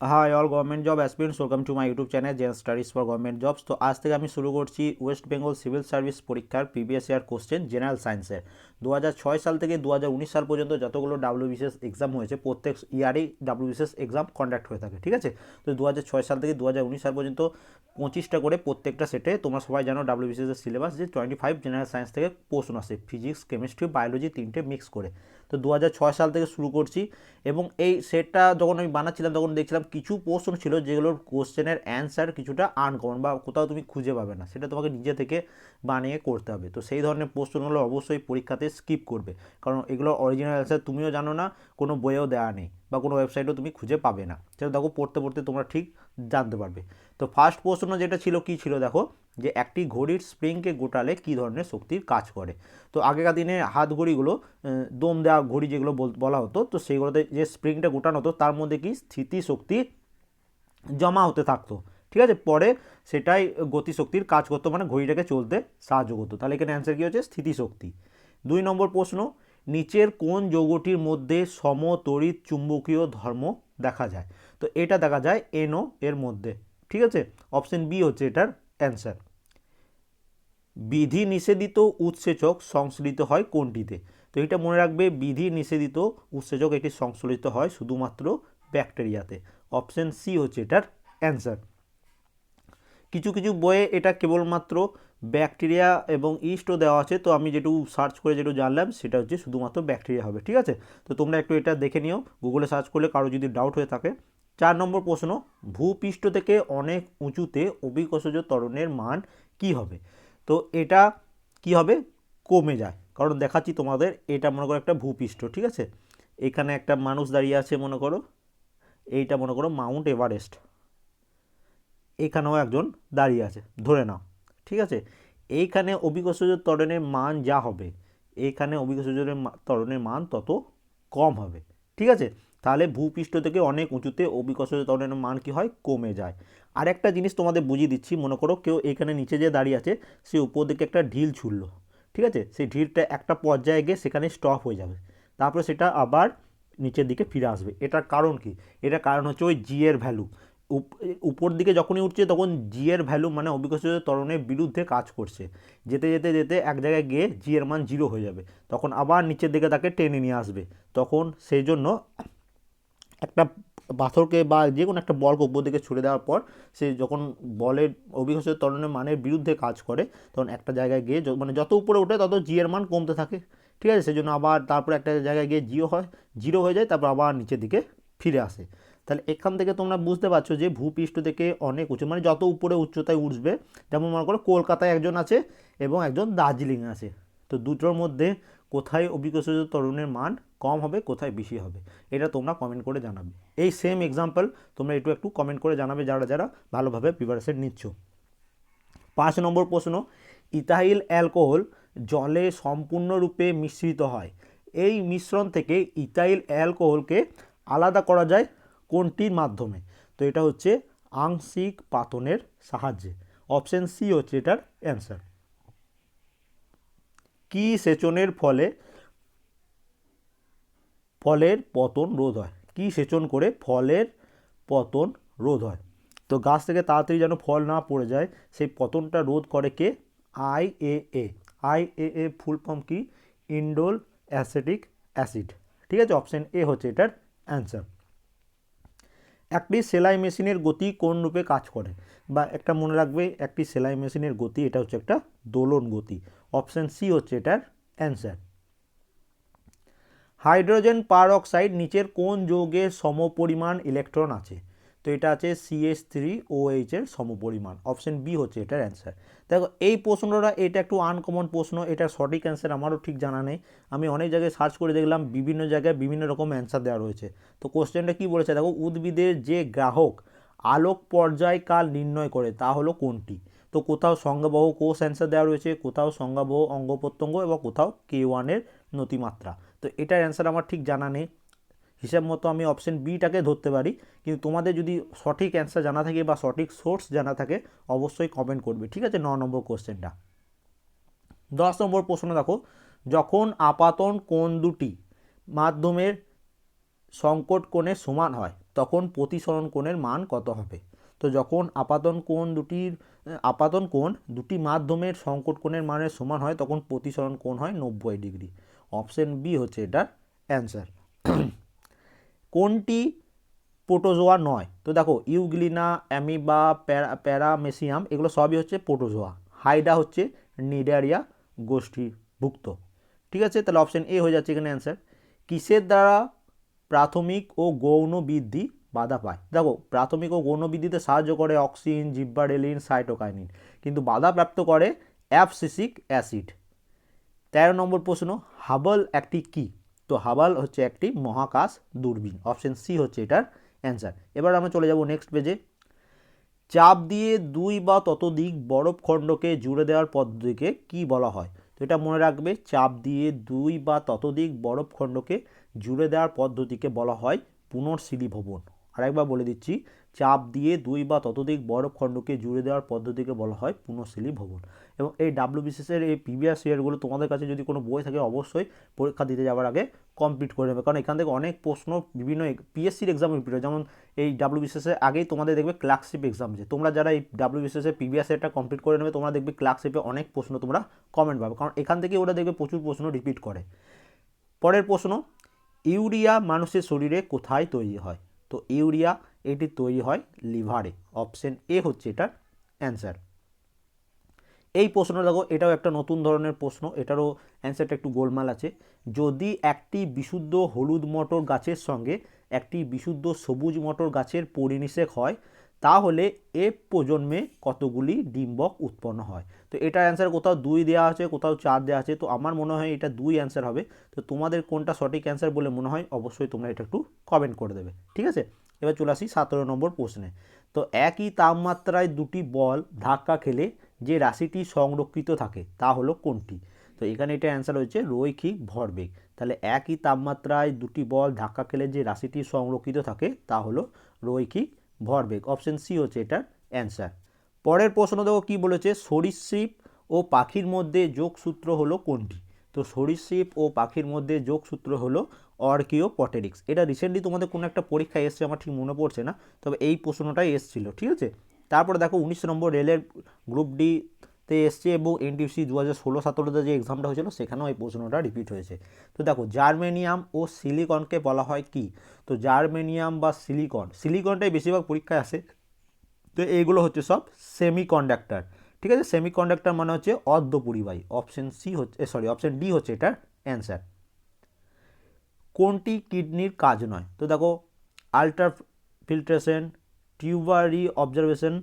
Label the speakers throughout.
Speaker 1: Hi all government job aspirants welcome to my YouTube channel gen studies for government jobs তো আজ থেকে আমি শুরু করছি ওয়েস্ট বেঙ্গল সিভিল সার্ভিস পরীক্ষার প্রিভিয়াস ইয়ার কোশ্চেন জেনারেল সায়েন্সের দু হাজার ছয় সাল থেকে দু হাজার উনিশ সাল পর্যন্ত যতগুলো ডাব্লিউবিসিএস এক্সাম হয়েছে, প্রত্যেক ইয়ারেই ডাব্লিউবিসিএস এক্সাম কন্ডাক্ট হয়ে থাকে, ঠিক আছে? তো দু হাজার ছয় সাল থেকে দুহাজার উনিশ সাল পর্যন্ত পঁচিশটা করে প্রত্যেকটা সেটে তোমরা সবাই জানো ডাব্লিউবিসিএস এর সিলেবাস যে টোয়েন্টি ফাইভ জেনারেল সায়েন্স থেকে প্রশ্ন আসে ফিজিক্স কেমিস্ট্রি বায়োলজি তিনটে মিক্স করে। তো দু হাজার ছয় সাল থেকে শুরু করছি এবং এই সেটটা যখন আমি বানাচ্ছিলাম, তখন দেখছিলাম কিছু প্রশ্ন ছিল যেগুলোর কোশ্চেনের অ্যান্সার কিছুটা আনকমন বা কোথাও তুমি খুঁজে পাবে না, সেটা তোমাকে নিজে থেকে বানিয়ে করতে হবে। তো সেই ধরনের প্রশ্নগুলো অবশ্যই পরীক্ষাতে স্কিপ করবে। কারণ এগুলো অরিজিনাল অ্যান্সার তুমিও জানো না, কোনো বইয়েও দেওয়া নেই বা কোনো ওয়েবসাইটেও তুমি খুঁজে পাবে না। সেটা দেখো পড়তে পড়তে তোমরা ঠিক জানতে পারবে। তো ফার্স্ট প্রশ্ন যেটা ছিল কি ছিল দেখো? যে একটি ঘড়ির স্প্রিংকে গোটালে কী ধরনের শক্তির কাজ করে? তো আগেকার দিনে হাত ঘড়িগুলো দম দেওয়া ঘড়ি যেগুলো বল- হতো, তো সেইগুলোতে যে স্প্রিংটা গোটানো হতো, তার মধ্যে কি স্থিতি শক্তি জমা হতে থাকতো। ঠিক আছে? পরে সেটাই গতিশক্তির কাজ করতো মানে ঘড়িটাকে চলতে সাহায্য করতো। তাহলে এখানে অ্যান্সার কী হচ্ছে? স্থিতিশক্তি। দুই নম্বর প্রশ্ন, নিচের কোন যৌগটির মধ্যে সমতড়িৎ চুম্বকীয় ধর্ম দেখা যায়? তো এটা দেখা যায় এনও এর মধ্যে। ঠিক আছে? অপশন বি হচ্ছে এটার অ্যান্সার বিধি নিষেধিত উৎসেচক সংশ্লিত হয় কোনটিতে? তো এটা মনে রাখবে, বিধি নিষেধিত উৎসেচক এটি সংশ্লিত হয় শুধুমাত্র ব্যাকটেরিয়াতে অপশন সি হচ্ছে এটার অ্যান্সার কিছু কিছু বইয়ে এটা কেবলমাত্র ব্যাকটেরিয়া এবং ইস্টও দেওয়া আছে, তো আমি যেটু সার্চ করে যেটু জানলাম, সেটা হচ্ছে শুধুমাত্র ব্যাকটেরিয়া হবে, ঠিক আছে? তো তোমরা একটু এটা দেখে নিও গুগলে সার্চ করলে কারও যদি ডাউট হয়ে থাকে। চার নম্বর প্রশ্ন, ভূপৃষ্ঠ থেকে অনেক উঁচুতে অভিকষজ তরণের মান কি হবে? তো এটা কি হবে? কমে যায়, কারণ দেখাচ্ছি তোমাদের, এটা মনে করো একটা ভূপৃষ্ঠ, ঠিক আছে? এখানে একটা মানুষ দাঁড়িয়ে আছে মনে করো, এইটা মনে করো মাউন্ট এভারেস্ট এখানেও একজন দাঁড়িয়ে আছে, ধরে নাও, ঠিক আছে? এইখানে অভিকর্ষজ ত্বরণের মান যা হবে, এইখানে অভিকর্ষজের মা- ত্বরণের মান তত কম হবে, ঠিক আছে? তাহলে ভূপৃষ্ঠ থেকে অনেক উঁচুতে অভিকর্ষজ ত্বরণের মান কি হয়? কমে যায়। আর একটা জিনিস তোমাদের বুঝিয়ে দিচ্ছি, মনে করো কেউ এখানে নিচে যে দাঁড়িয়ে আছে, সে উপর দিকে একটা ঢিল ছুড়লো, ঠিক আছে? সেই ঢিলটা একটা পর্যায়ে গিয়ে সেখানে স্টপ হয়ে যাবে, তারপরে সেটা আবার নিচের দিকে ফিরে আসবে। এটার কারণ কি? এটার কারণ হচ্ছে ওই জি এর ভ্যালু উপর দিকে যখনই উঠছে তখন জি এর ভ্যালু মানে অভিকর্ষজ ত্বরণের বিরুদ্ধে কাজ করছে। যেতে যেতে যেতে এক জায়গায় গিয়ে জি এর মান জিরো হয়ে যাবে। তখন আবার নিচের দিকে তাকে টেনে নিয়ে আসবে। তখন সেই জন্য একটা পাথরকে বা যে কোনো একটা বলকে উপর দিকে ছুড়ে দেওয়ার পর সে যখন বলের অভিকর্ষজ ত্বরণের মানের বিরুদ্ধে কাজ করে, তখন একটা জায়গায় গিয়ে মানে যত উপরে ওঠে তত জি এর মান কমতে থাকে। ঠিক আছে? সেই জন্য আবার তারপরে একটা জায়গায় গিয়ে জিও হয় জিরো হয়ে যায়, তারপর আবার নিচের দিকে ফিরে আসে। তাহলে এখান থেকে তোমরা বুঝতে পারছ যে ভূপৃষ্ঠ থেকে অনেক উঁচু মানে যত উপরে উচ্চতায় উঠবে, যেমন মনে করো কলকাতায় একজন আছে এবং একজন দার্জিলিং আছে। তো দুটোর মধ্যে কোথায় অভিকর্ষজ তরুণের মান কম হবে, কোথায় বেশি হবে, এটা তোমরা কমেন্ট করে জানাবে। এই সেম এক্সাম্পল তোমরা একটু একটু কমেন্ট করে জানাবে যারা যারা ভালোভাবে প্রিপারেশন নিচ্ছ। পাঁচ নম্বর প্রশ্ন, ইথাইল অ্যালকোহল জলে সম্পূর্ণরূপে মিশ্রিত হয়। এই মিশ্রণ থেকে ইথাইল অ্যালকোহলকে আলাদা করা যায় কোনটির মাধ্যমে? তো এটা হচ্ছে আংশিক পাতনের সাহায্যে। অপশান সি হচ্ছে এটার অ্যান্সার। কি সেচনের ফলে ফলের পতন রোধ হয়? কি সেচন করে ফলের পতন রোধ হয়? তো গাছ থেকে তাড়াতাড়ি যেন ফল না পড়ে যায়, সেই পতনটা রোধ করে কে? I A A. I A A full form কি? Indole acetic acid. ঠিক আছে, অপশান এ হচ্ছে এটার অ্যান্সার। একটি সেলাই মেশিনের গতি কোন রূপে কাজ করে? বা একটা মনে রাখবে, একটি সেলাই মেশিনের গতি, এটা হচ্ছে একটা দোলন গতি। অপশান সি হচ্ছে এটার অ্যান্সার। হাইড্রোজেন পার অক্সাইড নিচের কোন যৌগের সমপরিমাণ ইলেকট্রন আছে? তো এটা আছে সিএস থ্রি ওএইচ এর সমপরিমাণ। অপশন বি হচ্ছে এটার অ্যান্সার দেখো, এই প্রশ্নটা, এটা একটু আনকমন প্রশ্ন, এটার সঠিক অ্যান্সার আমারও ঠিক জানা নেই। আমি অনেক জায়গায় সার্চ করে দেখলাম, বিভিন্ন জায়গায় বিভিন্ন রকম অ্যান্সার দেওয়া রয়েছে। তো কোশ্চেনটা কি বলেছে? দেখো, উদ্ভিদের যে গ্রাহক আলোক পর্যায়কাল নির্ণয় করে, তা হলো কোনটি? তো কোথাও সংজ্ঞাবহ কোষ অ্যান্সার দেওয়া রয়েছে, কোথাও সংজ্ঞাবহ অঙ্গ প্রত্যঙ্গ এবং কোথাও কে ওয়ানের নতিমাত্রা। তো এটার অ্যান্সার আমার ঠিক জানা নেই। হিসাব মতো আমি অপশন বিটাকে ধরতে পারি। কিন্তু তোমাদের যদি সঠিক অ্যান্সার জানা থাকে বা সঠিক সোর্স জানা থাকে, অবশ্যই কমেন্ট করবে, ঠিক আছে? ন নম্বর কোশ্চেনটা দশ নম্বর প্রশ্ন দেখো। যখন আপাতন কোণ দুটি মাধ্যমের সংকট কোণের সমান হয়, তখন প্রতিসরণ কোণের মান কত হবে? তো যখন আপাতন কোণ দুটির, আপাতন কোণ দুটি মাধ্যমের সংকট কোণের মানের সমান হয়, তখন প্রতিসরণ কোণ হয় নব্বই ডিগ্রি। অপশন বি হচ্ছে এটার অ্যান্সার কোনটি প্রোটোজোয়া নয়? তো দেখো, ইউগ্লিনা, অ্যামিবা, প্যারা, প্যারামেসিয়াম, এগুলো সবই হচ্ছে প্রোটোজোয়া। হাইডা হচ্ছে নিডারিয়া গোষ্ঠীভুক্ত। ঠিক আছে? তাহলে অপশান এ হয়ে যাচ্ছে এখানে অ্যান্সার কিসের দ্বারা প্রাথমিক ও গৌণ বৃদ্ধি বাধা পায়? দেখো, প্রাথমিক ও গৌণ বৃদ্ধিতে সাহায্য করে অক্সিন জিব্বারেলিন সাইটোকাইনিন। কিন্তু বাধা প্রাপ্ত করে অ্যাপসিসিক অ্যাসিড। তেরো নম্বর প্রশ্ন হাবল একটি কি? তো হাবাল হচ্ছে একটি মহাকাশ দূরবীন। অপশন সি হচ্ছে এটার অ্যান্সার। এবার আমরা চলে যাব নেক্সট পেজে। চাপ দিয়ে দুই বা ততোধিক বরফখণ্ডকে জুড়ে দেওয়ার পদ্ধতিকে কি বলা হয়? তো এটা মনে রাখবে, চাপ দিয়ে দুই বা ততোধিক বরফখণ্ডকে জুড়ে দেওয়ার পদ্ধতিকে বলা হয় পুনর্শিলীভবন আরেকবার বলে দিচ্ছি চাপ দিয়ে দুই বা ততোধিক বরফখণ্ডকে জুড়ে দেওয়ার পদ্ধতিকে বলা হয় পুনঃশীলী ভবন। এবং এই ডাব্লিউবিসিএসের এই প্রিভিয়াস ইয়ারগুলো তোমাদের কাছে যদি কোনো বই থাকে, অবশ্যই পরীক্ষা দিতে যাওয়ার আগে কমপ্লিট করে নেবে। কারণ এখান থেকে অনেক প্রশ্ন বিভিন্ন পিএসসির এক্সাম রিপিট হয়। যেমন এই ডাব্লিউবিসিএসের আগেই তোমাদের দেখবে ক্লার্কশিপ এক্সাম যে। তোমরা যারা এই ডাব্লিউবিসিএসের প্রিভিয়াস ইয়ারটা কমপ্লিট করে নেবে, তোমরা দেখবে ক্লার্কশিপে অনেক প্রশ্ন তোমরা কমেন্ট পাবে। কারণ এখান থেকে ওরা দেখবে প্রচুর প্রশ্ন রিপিট করে। পরের প্রশ্ন, ইউরিয়া মানুষের শরীরে কোথায় তৈরি হয়? তো ইউরিয়া এটি তৈরি হয় লিভারে। অপশন এ হচ্ছে এটার অ্যান্সার। এই প্রশ্নটা দেখো, এটাও একটা নতুন ধরনের প্রশ্ন, এটারও অ্যান্সারটা একটু গোলমাল আছে। যদি একটি বিশুদ্ধ হলুদ মটর গাছের সঙ্গে একটি বিশুদ্ধ সবুজ মটর গাছের পরিনিষেক হয়, তাহলে এ প্রজন্মে কতগুলি ডিম্বক উৎপন্ন হয়? তো এটার অ্যান্সার কোথাও দুই দেওয়া আছে, কোথাও চার দেওয়া আছে, তো আমার মনে হয় এটা দুই অ্যান্সার হবে। তো তোমাদের কোনটা সঠিক অ্যান্সার বলে মনে হয়, অবশ্যই তোমরা এটা একটু কমেন্ট করে দেবে। ঠিক আছে? এবার চলে আসি সতেরো নম্বর প্রশ্নে। তো একই তাপমাত্রায় দুটি বল ধাক্কা খেলে যে রাশিটি সংরক্ষিত থাকে, তা হলো কোনটি? তো এখানে এটা অ্যান্সার হচ্ছে রৈখিক ভরবেগ। তাহলে একই তাপমাত্রায় দুটি বল ধাক্কা খেলে যে রাশিটি সংরক্ষিত থাকে, তা হলো রৈখিক ভরবেগ। অপশন সি হচ্ছে এটার অ্যান্সার পরের প্রশ্ন দেখো কী বলেছে, সরীসৃপ ও পাখির মধ্যে যোগসূত্র হলো কোনটি? তো সরীসৃপ ও পাখির মধ্যে যোগসূত্র হলো অর্কিও পটেরিক্স এটা রিসেন্টলি তোমাদের কোনো একটা পরীক্ষায় এসছে, আমার ঠিক মনে পড়ছে না, তবে এই প্রশ্নটাই এসছিল, ঠিক আছে? তারপরে দেখো উনিশ নম্বর রেলের গ্রুপ ডিতে এসছে এবং এনটিসি দু হাজার ষোলো সতেরোতে যে এক্সামটা হয়েছিল, সেখানেও এই প্রশ্নটা রিপিট হয়েছে। তো দেখো জার্মেনিয়াম ও সিলিকনকে বলা হয় কি? তো জার্মেনিয়াম বা সিলিকন সিলিকনটাই বেশিরভাগ পরীক্ষায় আসে। তো এইগুলো হচ্ছে সব সেমি কন্ডাক্টার ঠিক আছে? সেমি কন্ডাক্টার মানে হচ্ছে অর্ধ পরিবাহী অপশন সি হচ্ছে সরি অপশন ডি হচ্ছে এটার অ্যান্সার কোনটি কিডনির কাজ নয়? তো দেখো ultra filtration tubular observation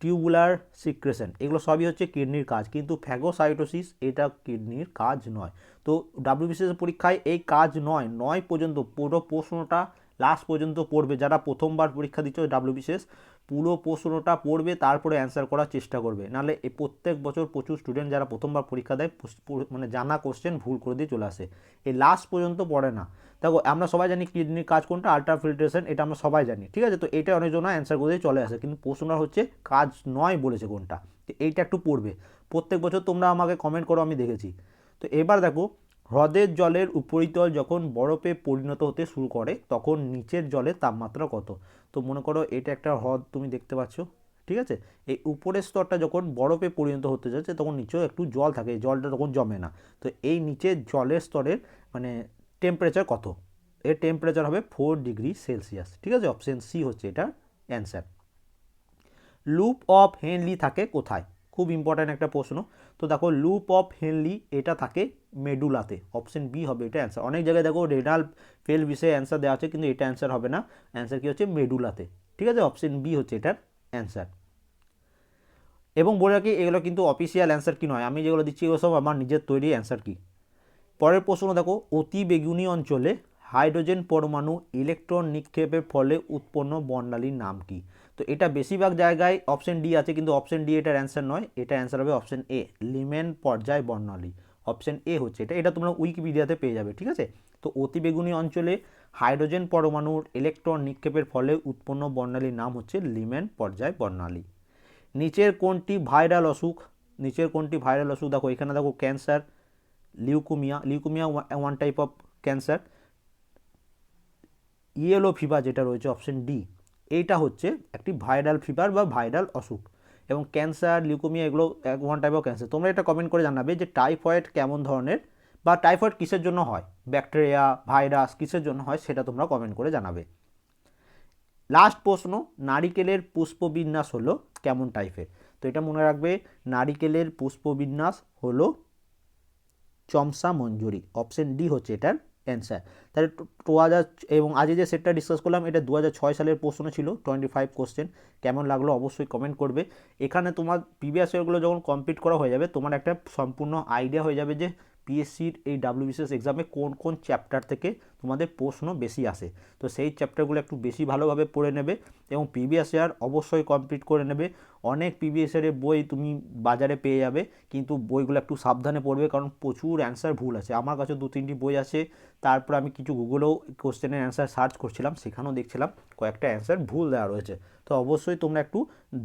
Speaker 1: tubular secretion এগুলো সবই হচ্ছে কিডনির কাজ। কিন্তু ফ্যাগোসাইটোসিস এটা কিডনির কাজ নয়। তো ডাব্লিউবিসিএস পরীক্ষায় এই কাজ নয় নয় পর্যন্ত পুরো প্রশ্নটা লাস্ট পর্যন্ত পড়বে। যারা প্রথমবার পরীক্ষা দিচ্ছ ডাব্লিউবিসিএস পুরো প্রশ্নটা পড়বে, তারপরে অ্যান্সার করার চেষ্টা করবে। নাহলে এই প্রত্যেক বছর প্রচুর স্টুডেন্ট যারা প্রথমবার পরীক্ষা দেয় মানে জানা কোশ্চেন ভুল করে দিয়ে চলে আসে। এই লাস্ট পর্যন্ত পড়ে না। দেখো, আমরা সবাই জানি কিডনির কাজ কোনটা আল্ট্রা ফিল্ট্রেশন এটা আমরা সবাই জানি, ঠিক আছে? তো এটা অনেকজন অ্যান্সার করে চলে আসে। কিন্তু প্রশ্নটা হচ্ছে কাজ নয় বলেছে কোনটা। তো এইটা একটু পড়বে। প্রত্যেক বছর তোমরা আমাকে কমেন্ট করো, আমি দেখেছি। তো এবার দেখো হ্রদের জলের উপরিতল যখন বরফে পরিণত হতে শুরু করে, তখন নিচের জলের তাপমাত্রা কত? তো মনে করো এটা একটা হ্রদ তুমি দেখতে পাচ্ছ, ঠিক আছে? এই উপরের স্তরটা যখন বরফে পরিণত হতে যাচ্ছে, তখন নিচেও একটু জল থাকে জলটা তখন জমে না। তো এই নিচের জলের স্তরের মানে টেম্পারেচার কত? এর টেম্পারেচার হবে ফোর ডিগ্রি সেলসিয়াস ঠিক আছে? অপশন সি হচ্ছে এটার অ্যান্সার লুপ অফ হেনলি থাকে কোথায়? খুব ইম্পর্ট্যান্ট একটা প্রশ্ন। তো দেখো লুপ অফ হেনলি এটা থাকে মেডুলাতে অপশন বি হবে এটা অ্যান্সার অনেক জায়গায় দেখো রেডাল ফেল বিষয়ে অ্যান্সার দেওয়া আছে, কিন্তু এটা অ্যান্সার হবে না। অ্যান্সার কী হচ্ছে? মেডুলাতে ঠিক আছে? অপশন বি হচ্ছে এটার অ্যান্সার এবং বলে রাখি, এগুলো কিন্তু অফিসিয়াল অ্যান্সার কি নয়? আমি যেগুলো দিচ্ছি, এগুলো সব আমার নিজের তৈরি অ্যান্সার কি? পরের প্রশ্ন দেখো, অতি বেগুনি অঞ্চলে হাইড্রোজেন পরমাণু ইলেকট্রন নিক্ষেপের ফলে উৎপন্ন বর্ণালীর নাম কি? তো এটা বেশিরভাগ জায়গায় অপশন ডি আছে, কিন্তু অপশন ডি এটার অ্যান্সার নয়। এটা অ্যান্সার হবে অপশন এ লিমেন পর্যায় বর্ণালী। অপশন এ হচ্ছে এটা। এটা তোমরা উইকিপিডিয়াতে পেয়ে যাবে, ঠিক আছে? তো অতিবেগুনি অঞ্চলে হাইড্রোজেন পরমাণুর ইলেকট্রন নিক্ষেপের ফলে উৎপন্ন বর্ণালীর নাম হচ্ছে লিমেন পর্যায় বর্ণালী। নিচের কোনটি ভাইরাল অসুখ? নিচের কোনটি ভাইরাল অসুখ? দেখো, এখানে দেখো cancer, leukemia leukemia one type of cancer yellow fever যেটা রয়েছে অপশন ডি এইটা হচ্ছে একটি ভাইরাল ফিভার বা ভাইরাল অসুখ এবং ক্যান্সার লিউকোমিয়া এগুলো এক ওয়ান টাইপ অফ ক্যান্সার তোমরা এটা কমেন্ট করে জানাবে যে টাইফয়েড কেমন ধরনের বা টাইফয়েড কিসের জন্য হয়? ব্যাকটেরিয়া ভাইরাস কিসের জন্য হয় সেটা তোমরা কমেন্ট করে জানাবে। লাস্ট প্রশ্ন, নারিকেলের পুষ্পবিন্যাস হলো কেমন টাইপের তো এটা মনে রাখবে, নারিকেলের পুষ্পবিন্যাস হলো চমসা মঞ্জুরি। অপশন ডি হচ্ছে এটার অ্যান্সার। তাহলে টু হাজার এবং আজকে যে সেটটা ডিসকাস করলাম, এটা দু হাজার ছয় সালের প্রশ্ন ছিল টোয়েন্টি ফাইভ কোশ্চেন কেমন লাগল অবশ্যই কমেন্ট করবে। এখানে তোমার প্রিভিয়াস ইয়ারগুলো যখন কমপ্লিট করা হয়ে যাবে, তোমার একটা সম্পূর্ণ আইডিয়া হয়ে যাবে যে পিএসসির এই ডাব্লিউবিসিএস এক্সামে কোন কোন চ্যাপ্টার থেকে তোমাদের প্রশ্ন বেশি আসে। তো সেই চ্যাপ্টারগুলো একটু বেশি ভালোভাবে পড়ে নেবে এবং প্রিভিয়াস ইয়ার অবশ্যই কমপ্লিট করে নেবে। অনেক প্রিভিয়াস ইয়ারের বই তুমি বাজারে পেয়ে যাবে, কিন্তু বইগুলো একটু সাবধানে পড়বে কারণ প্রচুর অ্যান্সার ভুল আছে। আমার কাছে দু তিনটি বই আছে, তারপর আমি কিছু গুগলেও কোশ্চেনের অ্যান্সার সার্চ করছিলাম, সেখানেও দেখছিলাম কয়েকটা অ্যান্সার ভুল দেওয়া রয়েছে। তো অবশ্যই তোমরা একটু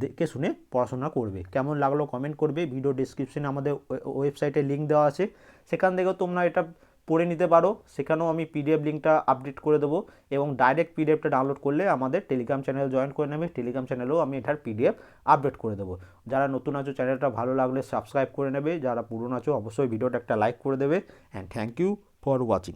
Speaker 1: দেখে শুনে পড়াশোনা করবে। কেমন লাগল কমেন্ট করবে ভিডিও ডিসক্রিপশনে আমাদের ওয়েবসাইটে লিঙ্ক দেওয়া আছে। সেখান থেকেও তোমরা এটা পড়ে নিতে পারো, সেখানেও আমি পিডিএফ লিঙ্কটা আপডেট করে দেবো এবং ডাইরেক্ট পিডিএফটা ডাউনলোড করলে আমাদের টেলিগ্রাম চ্যানেল জয়েন করে নেবে। টেলিগ্রাম চ্যানেলেও আমি এটার পিডিএফ আপডেট করে দেবো। যারা নতুন আছো চ্যানেলটা ভালো লাগলে সাবস্ক্রাইব করে নেবে। যারা পুরনো আছো, অবশ্যই ভিডিওটা একটা লাইক করে দেবে। And thank you for watching